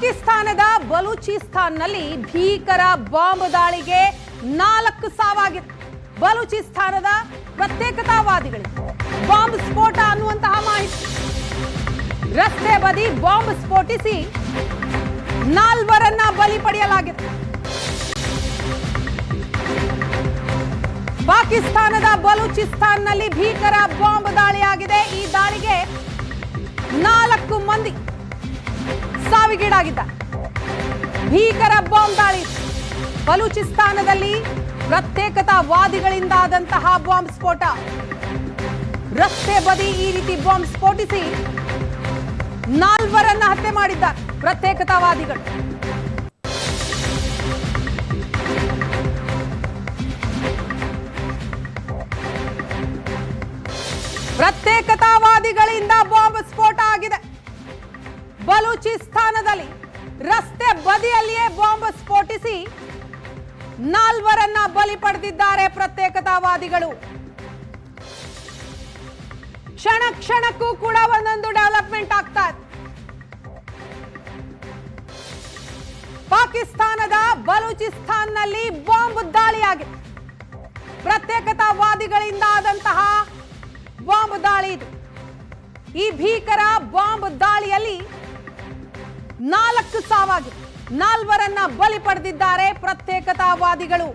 ಪಾಕಿಸ್ತಾನದ ಬಲೂಚಿಸ್ತಾನ್ನಲ್ಲಿ ಭೀಕರ ಬಾಂಬ್ ದಾಳಿಗೆ ನಾಲ್ಕು ಸಾವಾಗಿದೆ. ಬಲೂಚಿಸ್ತಾನದ ಪ್ರತ್ಯೇಕತಾವಾದಿಗಳು ಬಾಂಬ್ ಸ್ಫೋಟ ಅನ್ನುವಂತಹ ಮಾಹಿತಿ. ರಸ್ತೆ ಬದಿ ಬಾಂಬ್ ಸ್ಫೋಟಿಸಿ ನಾಲ್ವರನ್ನ ಬಲಿ ಪಡೆಯಲಾಗಿದೆ. ಪಾಕಿಸ್ತಾನದ ಬಲೂಚಿಸ್ತಾನ್ನಲ್ಲಿ ಭೀಕರ ಬಾಂಬ್ ದಾಳಿಯಾಗಿದೆ. ಈ ದಾಳಿಗೆ ನಾಲ್ಕು ಮಂದಿ ಸಾವಿಗೀಡಾಗಿದ್ದಾರೆ ಭೀಕರ ಬಾಂಬ್ ದಾಳಿ. ಬಲೂಚಿಸ್ತಾನದಲ್ಲಿ ಪ್ರತ್ಯೇಕತಾವಾದಿಗಳಿಂದಾದಂತಹ ಬಾಂಬ್ ಸ್ಫೋಟ. ರಸ್ತೆ ಬದಿ ಈ ರೀತಿ ಬಾಂಬ್ ಸ್ಫೋಟಿಸಿ ನಾಲ್ವರನ್ನ ಹತ್ಯೆ ಮಾಡಿದ್ದ ಪ್ರತ್ಯೇಕತಾವಾದಿಗಳು. ಪ್ರತ್ಯೇಕತಾವಾದಿಗಳಿಂದ ಬದಿಯಲ್ಲಿಯೇ ಬಾಂಬ್ ಸ್ಫೋಟಿಸಿ ನಾಲ್ವರನ್ನ ಬಲಿ ಪಡೆದಿದ್ದಾರೆ ಪ್ರತ್ಯೇಕತಾವಾದಿಗಳು. ಕ್ಷಣ ಕ್ಷಣಕ್ಕೂ ಕೂಡ ಒಂದೊಂದು ಡೆವಲಪ್ಮೆಂಟ್ ಆಗ್ತಾ ಪಾಕಿಸ್ತಾನದ ಬಲೂಚಿಸ್ತಾನ್ನಲ್ಲಿ ಬಾಂಬ್ ದಾಳಿಯಾಗಿದೆ ಪ್ರತ್ಯೇಕತಾವಾದಿಗಳಿಂದ ಆದಂತಹ ಬಾಂಬ್ ದಾಳಿ ಇದು. ಈ ಭೀಕರ ಬಾಂಬ್ ದಾಳಿಯಲ್ಲಿ ನಾಲ್ಕು ಸಾವಾಗಿದೆ. ನಾಲ್ವರನ್ನ ಬಲಿ ಪಡೆದಿದ್ದಾರೆ ಪ್ರತ್ಯೇಕತಾವಾದಿಗಳು.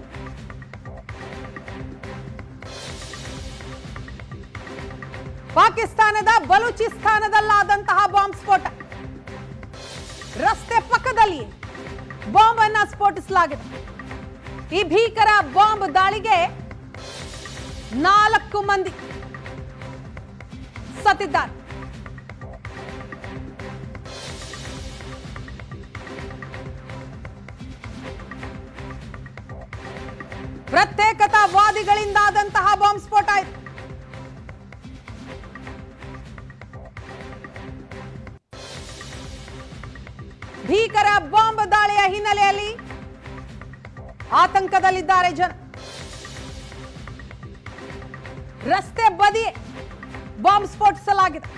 ಪಾಕಿಸ್ತಾನದ ಬಲೂಚಿಸ್ತಾನದಲ್ಲಾದಂತಹ ಬಾಂಬ್ ಸ್ಫೋಟ. ರಸ್ತೆ ಪಕ್ಕದಲ್ಲಿ ಬಾಂಬ್ ಅನ್ನ ಸ್ಫೋಟಿಸಲಾಗಿದೆ. ಈ ಭೀಕರ ಬಾಂಬ್ ದಾಳಿಗೆ ನಾಲ್ಕು ಮಂದಿ ಸತ್ತಿದ್ದಾರೆ. ಪ್ರತ್ಯೇಕತಾವಾದಿಗಳಿಂದಾದಂತಹ ಬಾಂಬ್ ಸ್ಫೋಟ ಆಯಿತು. ಭೀಕರ ಬಾಂಬ್ ದಾಳಿಯ ಹಿನ್ನೆಲೆಯಲ್ಲಿ ಆತಂಕದಲ್ಲಿದ್ದಾರೆ ಜನ. ರಸ್ತೆ ಬದಿ ಬಾಂಬ್ ಸ್ಫೋಟಿಸಲಾಗಿದೆ.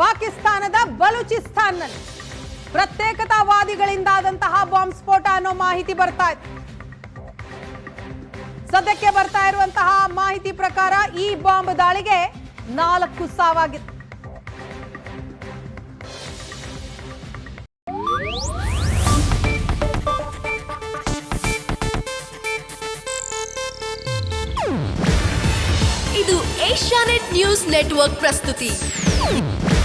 ಪಾಕಿಸ್ತಾನದ ಬಲೂಚಿಸ್ತಾನ್ನಲ್ಲಿ ಪ್ರತ್ಯೇಕತಾವಾದಿಗಳಿಂದಾದಂತಹ ಬಾಂಬ್ ಸ್ಫೋಟ ಅನ್ನೋ ಮಾಹಿತಿ ಬರ್ತಾ ಇದೆ. ಸದ್ಯಕ್ಕೆ ಬರ್ತಾ ಇರುವಂತಹ ಮಾಹಿತಿ ಪ್ರಕಾರ ಈ ಬಾಂಬ್ ದಾಳಿಗೆ ನಾಲ್ಕು ಸಾವಾಗಿತ್ತು ಇದು ಏಷ್ಯಾನೆಟ್ ನ್ಯೂಸ್ ನೆಟ್ವರ್ಕ್ ಪ್ರಸ್ತುತಿ.